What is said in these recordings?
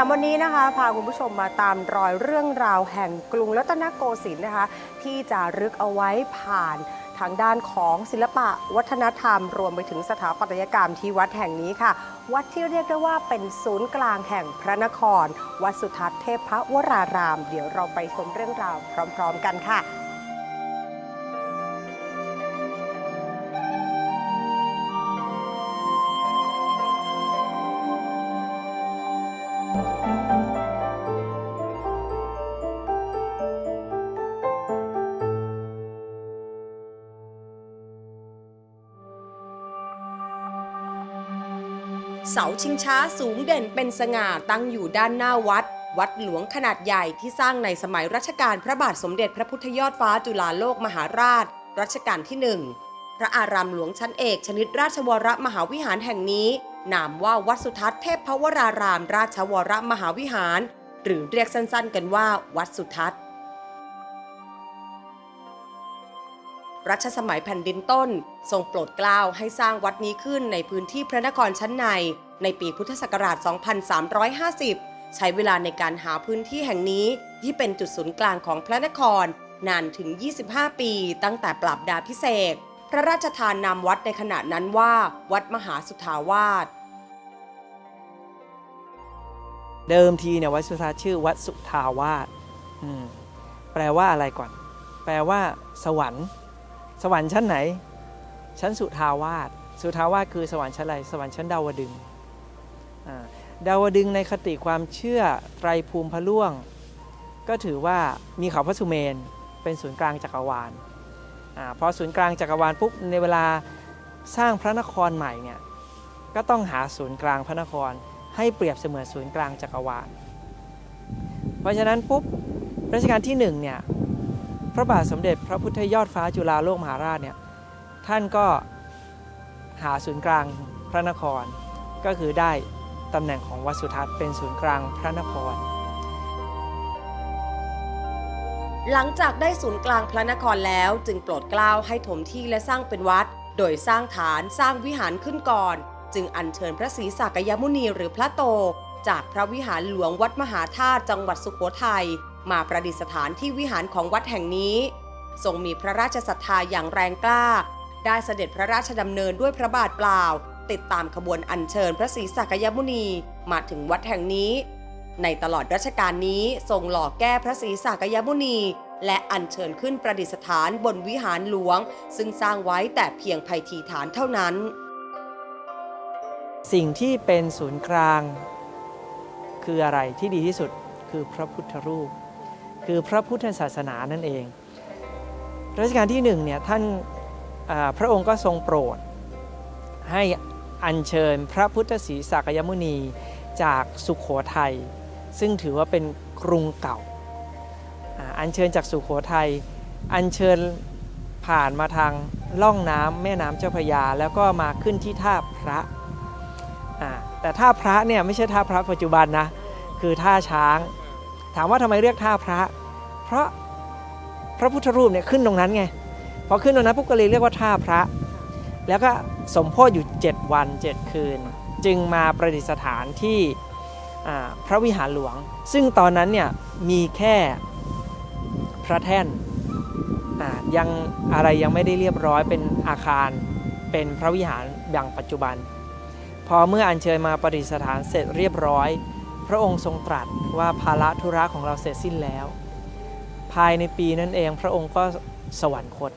ามวันนี้นะคะ พาคุณผู้ชมมาตามรอยเรื่องราวแห่งกรุงรัตนโกสินทร์นะคะ ที่จะรึกเอาไว้ผ่านทางด้านของศิลปะวัฒนธรรม รวมไปถึงสถาปัตยกรรมที่วัดแห่งนี้ค่ะ วัดที่เรียกได้ว่าเป็นศูนย์กลางแห่งพระนคร วัดสุทัศน์เทพพระวราราม เดี๋ยวเราไปชมเรื่องราวพร้อม ๆ กันค่ะ เสาชิงช้าสูงเด่นเป็นสง่าตั้งอยู่ด้านหน้าวัด วัดหลวงขนาดใหญ่ที่สร้างในสมัยรัชกาลพระบาทสมเด็จพระพุทธยอดฟ้าจุฬาโลกมหาราช รัชกาลที่หนึ่งพระอารามหลวงชั้นเอกชนิดราชวรมหาวิหารแห่งนี้ นามว่าวัดสุทัศน์เทพพวราราม ราชวรมหาวิหาร หรือเรียกสั้นๆ กันว่า วัดสุทัศน์ รัชสมัยแผ่นดินต้น ทรงโปรดเกล้าให้สร้างวัดนี้ขึ้นในพื้นที่พระนครชั้นใน ในปีพุทธศักราช 2350 ใช้เวลาในการหาพื้นที่แห่งนี้ที่เป็นจุดศูนย์กลางของพระนคร นานถึง 25 ปี ตั้งแต่ปราบดาพิเศษพระราชทานนามวัดในขณะนั้นว่า วัดมหาสุทาวาสเดิมทีเนี่ยวัดสุทัศน์ชื่อวัดสุทาวาสแปลว่าอะไรก่อน แปลว่า สวรรค์ สวรรค์ชั้นไหน ชั้นสุทาวาสสุทาวาสคือสวรรค์ชั้นอะไรสวรรค์ชั้นดาวดึงดาวดึงในคติความเชื่อไตรภูมิพระล่วง ก็ถือว่ามีเขาพระสุเมนเป็นศูนย์กลางจักรวาลอาพอศูนย์กลางจักรวาลปุ๊บในเวลาสร้างพระนครใหม่เนี่ยก็ต้องหาศูนย์กลางพระนคร ให้เปรียบเสมือนศูนย์กลางจักรวาล เพราะฉะนั้นปุ๊บรัชกาลที่หนึ่งเนี่ย พระบาทสมเด็จพระพุทธยอดฟ้าจุฬาโลกมหาราชเนี่ยท่านก็หาศูนย์กลางพระนคร ก็คือได้ตำแหน่งของวัดสุทัศน์เป็นศูนย์กลางพระนคร หลังจากได้ศูนย์กลางพระนครแล้วจึงโปรดเกล้าให้ถมที่และสร้างเป็นวัด โดยสร้างฐานสร้างวิหารขึ้นก่อน จึงอัญเชิญพระศรีสักยมุนีหรือพระโต จากพระวิหารหลวงวัดมหาธาตุจังหวัดสุโขทัย มาประดิษฐานที่วิหารของวัดแห่งนี้ ทรงมีพระราชศรัทธาอย่างแรงกล้า ได้เสด็จพระราชดำเนินด้วยพระบาทเปล่า ติดตามขบวนอัญเชิญพระศรีสักยมุนีมาถึงวัดแห่งนี้ ในตลอดรัชกาลนี้ทรงหล่อแก้พระศรีสักยมุนี และอัญเชิญขึ้นประดิษฐานบนวิหารหลวง ซึ่งสร้างไว้แต่เพียงภัยทีฐานเท่านั้น สิ่งที่เป็นศูนย์กลาง คืออะไรที่ดีที่สุดคือพระพุทธรูป คือพระพุทธศาสนานั่นเอง รัชกาลที่หนึ่งเนี่ยท่านพระองค์ก็ทรงโปรด ให้อัญเชิญพระพุทธศรีสักยมุนีจากสุขโขทัยซึ่งถือว่าเป็นกรุงเก่า อัญเชิญจากสุขโขทัยอัญเชิญผ่านมาทางล่องน้ำแม่น้ำเจ้าพระยา แล้วก็มาขึ้นที่ท่าพระ แต่ท่าพระเนี่ยไม่ใช่ท่าพระปัจจุบันนะ คือท่าช้าง ถามว่าทำไมเรียกท่าพระ เพราะพระพุทธรูปเนี่ยขึ้นตรงนั้นไงพอขึ้นตรงนั้นปุ๊บก็เลยเรียกว่าท่าพระ แล้วก็สมโพธิอยู่ 7 วัน 7 คืน จึงมาประดิษฐานที่พระวิหารหลวง ซึ่งตอนนั้นเนี่ยมีแค่พระแท่นยังอะไรยังไม่ได้เรียบร้อยเป็นอาคารเป็นพระวิหารอย่างปัจจุบัน พอเมื่ออัญเชิญมาประดิษฐานเสร็จเรียบร้อย พระองค์ทรงตรัสว่าภาระธุระของเราเสร็จสิ้นแล้ว ภายในปีนั้นเองพระองค์ก็สวรรคต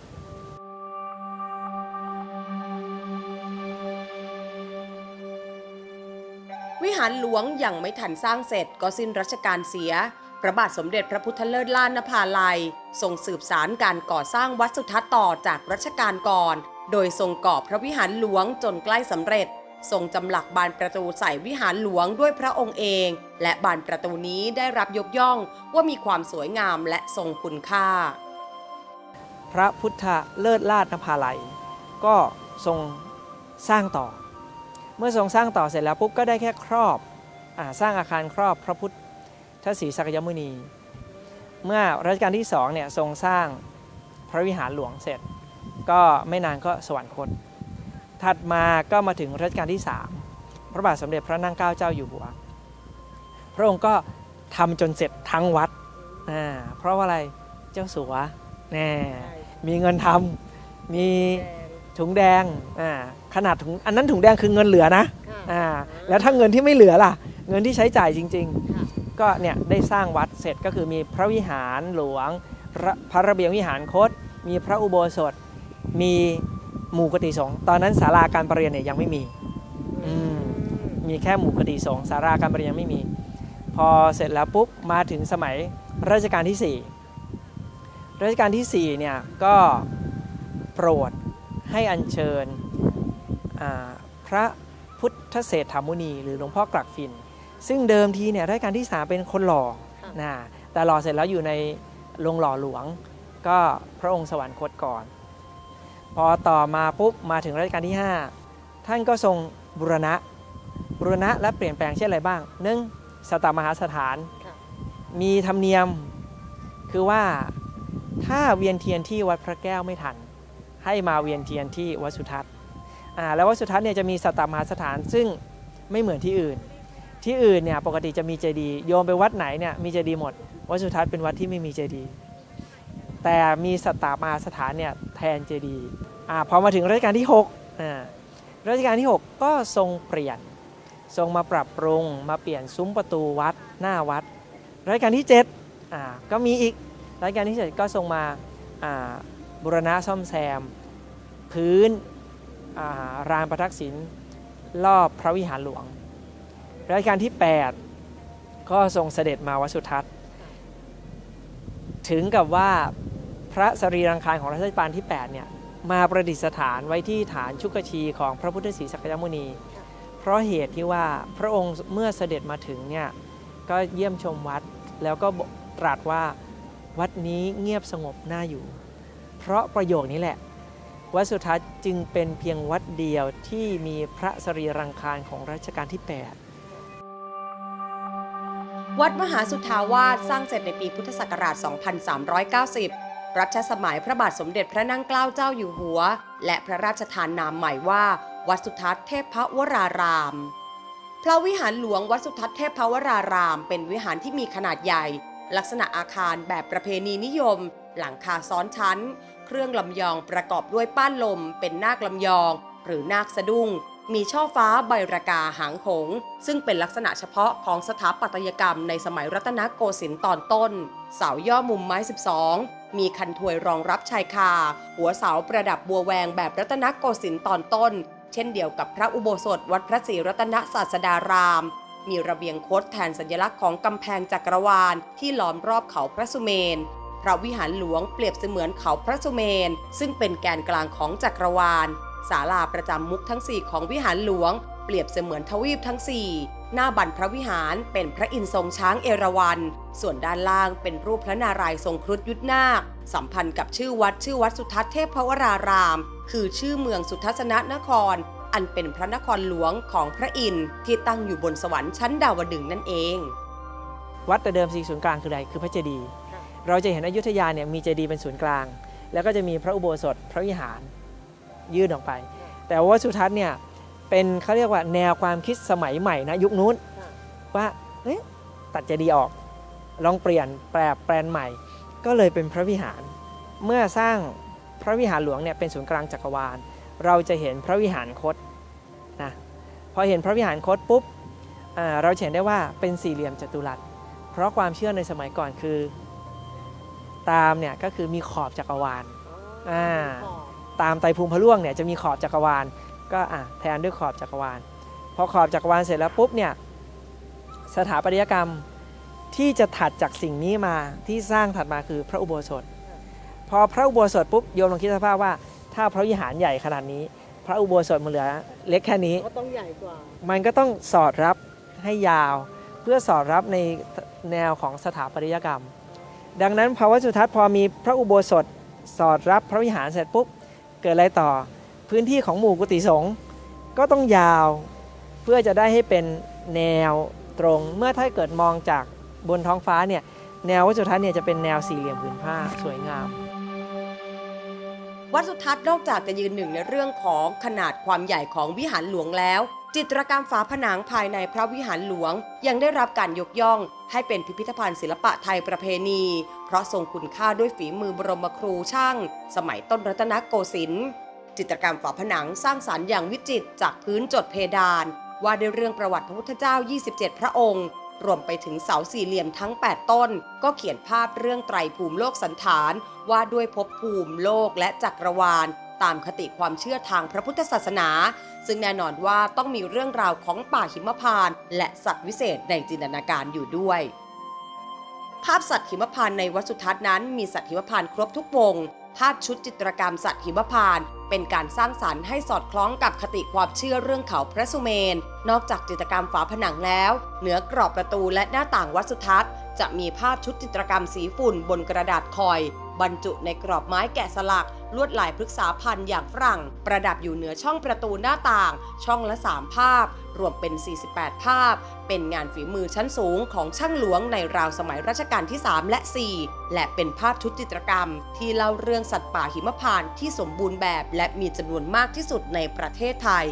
วิหารหลวงยังไม่ทันสร้างเสร็จก็สิ้นรัชกาลเสีย พระบาทสมเด็จพระพุทธเลิศล้านนภาลัยทรงสืบสารการก่อสร้างวัดสุทัศน์ต่อจากรัชกาลก่อน โดยทรงก่อพระวิหารหลวงจนใกล้สำเร็จ ทรงจำหลักบานประตูใส่วิหารหลวงด้วยพระองค์เอง และบานประตูนี้ได้รับยกย่องว่ามีความสวยงามและทรงคุณค่า พระพุทธเลิศลาดนภาลัย ก็ทรงสร้างต่อ เมื่อทรงสร้างต่อเสร็จแล้วปุ๊บก็ได้แค่ครอบอสร้างอาคารครอบพระพุทธศรีสักยมุนี เมื่อรัชกาลที่สองเนี่ยทรงสร้างพระวิหารหลวงเสร็จ ก็ไม่นานก็สวรรคต ถัดมาก็มาถึงรัชกาลที่ 3 พระบาทสมเด็จพระนั่งเกล้าเจ้าอยู่หัว พระองค์ก็ทำจนเสร็จทั้งวัดอ่าเพราะว่าอะไรเจ้าสัวแน่มีเงินทำมีถุงแดงอ่าขนาดถุงอันนั้นถุงแดงคือเงินเหลือนะอ่าแล้วถ้าเงินที่ไม่เหลือล่ะ เงินที่ใช้จ่ายจริง ๆ ก็เนี่ยได้สร้างวัดเสร็จก็คือมีพระวิหารหลวงพระระเบียงวิหารคต มีพระอุโบสถมี หมู่กติสงฆ์ตอนนั้นศาลาการประเรียนเนี่ยยังไม่มีอืมมีแค่หมู่กติสงฆ์ศาลาการประเรียนยังไม่มี พอเสร็จแล้วปุ๊บมาถึงสมัยรัชกาลที่ 4 รัชกาลที่4เนี่ยก็โปรดให้อัญเชิญอ่าพระพุทธเศรษฐามุนี หรือหลวงพ่อกลักฟิน ซึ่งเดิมทีเนี่ยรัชกาลที่ 3 เป็นคนหล่อนะแต่หล่อเสร็จแล้วอยู่ในโรงหล่อหลวง ก็พระองค์สวรรคตก่อน พอต่อมาปุ๊บมาถึงรัชกาลที่ 5 ท่านก็ทรงบุรณะบุรณะและเปลี่ยนแปลงเช่นไรบ้างหนึ่งสตามหาสถาน มีธรรมเนียมคือว่าถ้าเวียนเทียนที่วัดพระแก้วไม่ทัน ให้มาเวียนเทียนที่วัดสุทัศน์แล้ววัดสุทัศน์เนี่ยจะมีสตามหาสถานซึ่งไม่เหมือนที่อื่น ที่อื่นเนี่ยปกติจะมีเจดีย์โยมไปวัดไหนเนี่ยมีเจดีย์หมด วัดสุทัศน์เป็นวัดที่ไม่มีเจดีย์ แต่มีสตามาสถานเนี่ยแทนเจดีย์พอมาถึงรัชกาลที่6อ่ารัชกาลที่ 6 ก็ทรงเปลี่ยน ทรงมาปรับปรุงมาเปลี่ยนซุ้มประตูวัดหน้าวัด รัชกาลที่7อ่าก็มีอีกรัชกาลที่ 7 ก็ทรงมาบุรณะซ่อมแซม พื้นารานประทักษิณรอบพระวิหารหลวง รัชกาลที่ 8 ก็ทรงเสด็จมาวัดสุทัศน์ ถึงกับว่า พระสรีรังคารของรัชกาลที่8เนี่ยมาประดิษฐานไว้ที่ฐานชุกชีของพระพุทธศรีสักยมุนี เพราะเหตุที่ว่าพระองค์เมื่อเสด็จมาถึงเนี่ยก็เยี่ยมชมวัดแล้วก็ตรัสว่าวัดนี้เงียบสงบน่าอยู่ เพราะประโยคนี้แหละ วัดสุทัศน์จึงเป็นเพียงวัดเดียวที่มีพระสรีรังคารของรัชกาลที่ 8 วัดมหาสุทาวาสสร้างเสร็จในปีพุทธศักราช 2390 รัชสมัยพระบาทสมเด็จพระนั่งเกล้าเจ้าอยู่หัว และพระราชทานนามใหม่ว่า วัดสุทัศน์เทพวราราม พระวิหารหลวงวัดสุทัศน์เทพวราราม เป็นวิหารที่มีขนาดใหญ่ ลักษณะอาคารแบบประเพณีนิยม หลังคาซ้อนชั้น เครื่องลำยองประกอบด้วยป้านลม เป็นนาคลำยอง หรือนาคสะดุ้งมีช่อฟ้าใบรากาหางหง ซึ่งเป็นลักษณะเฉพาะของสถาปัตยกรรมในสมัยรัตนโกสินทร์ตอนต้น เสาย่อมุมไม้ 12 มีคันถวยรองรับชายคา หัวเสาประดับบัวแวงแบบรัตนโกสินทร์ตอนต้น เช่นเดียวกับพระอุโบสถวัดพระศรีรัตนศาสดาราม มีระเบียงโคดแทนสัญลักษณ์ของกำแพงจักรวาลที่ล้อมรอบเขาพระสุเมนพระวิหารหลวงเปรียบเสมือนเขาพระสุเมน ซึ่งเป็นแกนกลางของจักรวาลศาลาประจำมุกทั้ง 4 ของวิหารหลวง เปรียบเสมือนทวีปทั้ง 4 หน้าบันพระวิหารเป็นพระอินทร์ทรงช้างเอราวัณ ส่วนด้านล่างเป็นรูปพระนารายณ์ทรงครุฑยุทธนาค สัมพันธ์กับชื่อวัดชื่อวัดสุทัศน์เทพพวราราม คือชื่อเมืองสุทัศนนคร อันเป็นพระนครหลวงของพระอินทร์ที่ตั้งอยู่บนสวรรค์ชั้นดาวดึงนั่นเอง วัดแต่เดิมสีศูนย์กลางคืออะไรคือพระเจดีย์เราจะเห็นอยุธยาเนี่ยมีเจดีย์เป็นศูนย์กลาง แล้วก็จะมีพระอุโบสถพระวิหารยื่นออกไป แต่ว่าสุทัศน์เนี่ย เป็นเขาเรียกว่าแนวความคิดสมัยใหม่นะยุคนู้นว่าเอ๊ะตัดเจดีย์ออก ลองเปลี่ยนแปลแปลนใหม่ ก็เลยเป็นพระวิหาร เมื่อสร้างพระวิหารหลวงเนี่ยเป็นศูนย์กลางจักรวาล เราจะเห็นพระวิหารคดนะพอเห็นพระวิหารคดปุ๊บอ่าเราจะเห็นได้ว่าเป็นสี่เหลี่ยมจัตุรัส เพราะความเชื่อในสมัยก่อนคือ ตามเนี่ยก็คือมีขอบจักรวาลอ่าตามไตรภูมิพระล่วงเนี่ยจะมีขอบจักรวาล ก็อะแทนด้วยขอบจักรวาล พอขอบจักรวาลเสร็จแล้วปุ๊บเนี่ยสถาปัตยกรรมที่จะถัดจากสิ่งนี้มาที่สร้างถัดมาคือพระอุโบสถ พอพระอุโบสถปุ๊บโยมลองคิดสภาพว่า ถ้าพระวิหารใหญ่ขนาดนี้ พระอุโบสถมันเหลือเล็กแค่นี้ก็ต้องใหญ่กว่า มันก็ต้องสอดรับให้ยาว เพื่อสอดรับในแนวของสถาปัตยกรรม ดังนั้นภาวะสุทัศน์พอมีพระอุโบสถสอดรับพระวิหารเสร็จปุ๊บเกิดอะไรต่อ พื้นที่ของหมู่กุฏิสงฆ์ก็ต้องยาวเพื่อจะได้ให้เป็นแนวตรง เมื่อถ้าเกิดมองจากบนท้องฟ้าเนี่ยแนววัดสุทัศน์เนี่ยจะเป็นแนวสี่เหลี่ยมผืนผ้าสวยงาม วัดสุทัศน์นอกจากจะยืนหนึ่งในเรื่องของขนาดความใหญ่ของวิหารหลวงแล้ว จิตรกรรมฝาผนังภายในพระวิหารหลวง ยังได้รับการยกย่อง ให้เป็นพิพิธภัณฑ์ศิลปะไทยประเพณี เพราะทรงคุณค่าด้วยฝีมือบรมครูช่าง สมัยต้นรัตนโกสินทร์ จิตรกรรมฝาผนังสร้างสรรค์อย่างวิจิตรจากพื้นจดเพดาน ว่าด้วยเรื่องประวัติพระพุทธเจ้า 27 พระองค์ รวมไปถึงเสาสี่เหลี่ยมทั้ง 8 ต้น ก็เขียนภาพเรื่องไตรภูมิโลกสันฐาน ว่าด้วยภพภูมิโลกและจักรวาล ตามคติความเชื่อทางพระพุทธศาสนา ซึ่งแน่นอนว่าต้องมีเรื่องราวของป่าหิมพานต์และสัตว์วิเศษในจินตนาการอยู่ด้วยภาพสัตว์หิมพานต์ในวัดสุทัศน์นั้นมีสัตว์หิมพานต์ครบทุกวง ภาพชุดจิตรกรรมสัตว์หิมพานต์ เป็นการสร้างสรรค์ให้สอดคล้องกับคติความเชื่อเรื่องเขาพระสุเมน นอกจากจิตรกรรมฝาผนังแล้ว เหนือกรอบประตูและหน้าต่างวัดสุทัศน์จะมีภาพชุดจิตรกรรมสีฝุ่นบนกระดาษคอย บรรจุในกรอบไม้แกะสลัก ลวดลายพฤกษาพันธ์อย่างฝรั่ง ประดับอยู่เหนือช่องประตูหน้าต่าง ช่องละ 3 ภาพ รวมเป็น 48 ภาพ เป็นงานฝีมือชั้นสูงของช่างหลวงในราวสมัยรัชกาลที่ 3 และ 4 และเป็นภาพชุดจิตรกรรม ที่เล่าเรื่องสัตว์ป่าหิมพานต์ที่สมบูรณ์แบบ และมีจำนวนมากที่สุดในประเทศไทย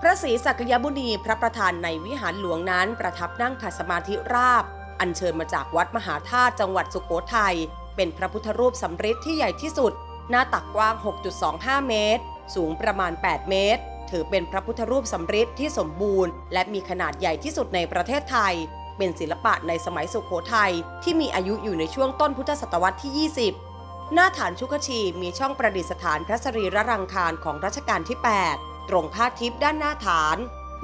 พระศรีสักยมุนีพระประธานในวิหารหลวงนั้นประทับนั่งขัดสมาธิราบ อัญเชิญมาจากวัดมหาธาตุจังหวัดสุโขทัย เป็นพระพุทธรูปสำริดที่ใหญ่ที่สุด หน้าตักกว้าง 6.25 เมตร สูงประมาณ 8 เมตร ถือเป็นพระพุทธรูปสำริดที่สมบูรณ์ และมีขนาดใหญ่ที่สุดในประเทศไทย เป็นศิลปะในสมัยสุโขทัยที่มีอายุอยู่ในช่วงต้นพุทธศตวรรษที่ 20 หน้าฐานชุกชี มีช่องประดิษฐานพระสรีระรังคารของรัชกาลที่ 8 ตรงผ้าทิพย์ด้านหน้าฐาน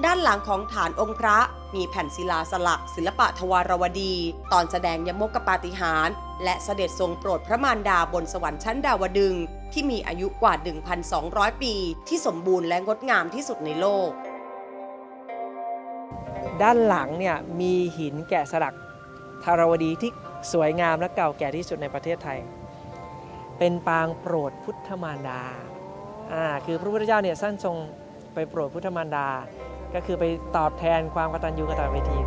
ด้านหลังของฐานองค์พระมีแผ่นศิลาสลัก ศิลปะทวารวดี ตอนแสดงยมกปาฏิหาร และเสด็จทรงโปรดพระมารดาบนสวรรค์ชั้นดาวดึง ที่มีอายุกว่า 1,200 ปี ที่สมบูรณ์และงดงามที่สุดในโลก ด้านหลังเนี่ยมีหินแกะสลักธารวดีที่สวยงามและเก่าแก่ที่สุดในประเทศไทย เป็นปางโปรดพุทธมารดาอ่าคือพระพุทธเจ้าเนี่ยท่านทรงไปโปรดพุทธมารดา ก็คือไปตอบแทนความกตัญญูกตเวที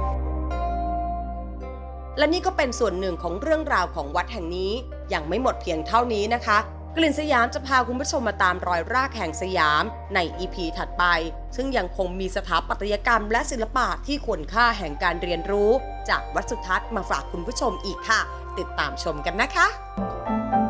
และนี่ก็เป็นส่วนหนึ่งของเรื่องราวของวัดแห่งนี้ยังไม่หมดเพียงเท่านี้นะคะ กลิ่นสยามจะพาคุณผู้ชมมาตามรอยรากแห่งสยามใน EP ถัดไป ซึ่งยังคงมีสถาปัตยกรรมและศิลปะที่ควรค่าแห่งการเรียนรู้ จากวัดสุทัศน์มาฝากคุณผู้ชมอีกค่ะ ติดตามชมกันนะคะ